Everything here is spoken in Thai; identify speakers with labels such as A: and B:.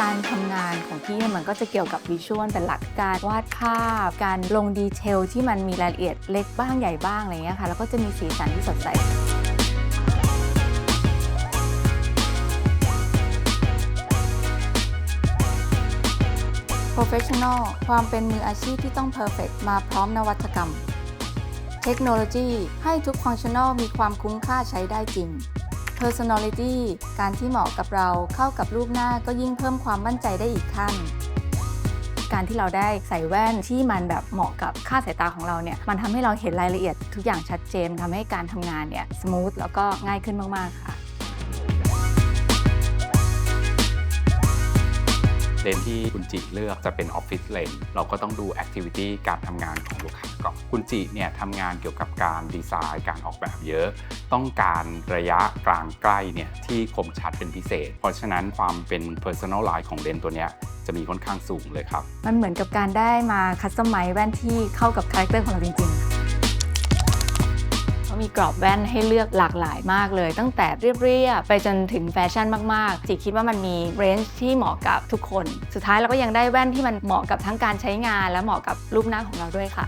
A: การทำงานของพี่มันก็จะเกี่ยวกับวิชวลเป็นหลักการวาดภาพ การลงดีเทลที่มันมีรายละเอียดเล็กบ้างใหญ่บ้างอะไรเงี้ยค่ะแล้วก็จะมีสีสันที่สดใส Professional ความเป็นมืออาชีพที่ต้อง perfect มาพร้อมนวัตกรรม เทคโนโลยีให้ทุก Functional มีความคุ้มค่าใช้ได้จริง Personality การที่เหมาะกับเราเข้ากับรูปหน้าก็ยิ่งเพิ่มความมั่นใจได้อีกขั้น การที่เราได้ใส่แว่นที่มันแบบเหมาะกับค่าสายตาของเราเนี่ย มันทำให้เราเห็นรายละเอียดทุกอย่างชัดเจนทำให้การทำงานเนี่ยส o t h แล้วก็ง่ายขึ้นมาก ๆ ค่ะ
B: เลนที่คุณจิเลือกจะเป็นออฟฟิศเลนเราก็ต้องดูแอคทิวิตี้การทำงานของลูกค้าก่อนคุณจิเนี่ยทำงานเกี่ยวกับการดีไซน์การออกแบบเยอะ ต้องการระยะกลางใกล้เนี่ยที่คมชัดเป็นพิเศษ เพราะฉะนั้นความเป็น Personal Line ของเลนตัวเนี้ยจะมีค่อนข้างสูงเลยครับ
A: มันเหมือนกับการได้มาคัสตอมไมซ์แว่นที่เข้ากับคาแรคเตอร์ของเราจริงๆ เขามีกรอบแว่นให้เลือกหลากหลายมากเลย ตั้งแต่เรียบๆไปจนถึงแฟชั่นมากๆจีคิดว่ามันมีเรนจ์ที่เหมาะกับทุกคน สุดท้ายเราก็ยังได้แว่นที่มันเหมาะกับทั้งการใช้งาน และเหมาะกับรูปหน้าของเราด้วยค่ะ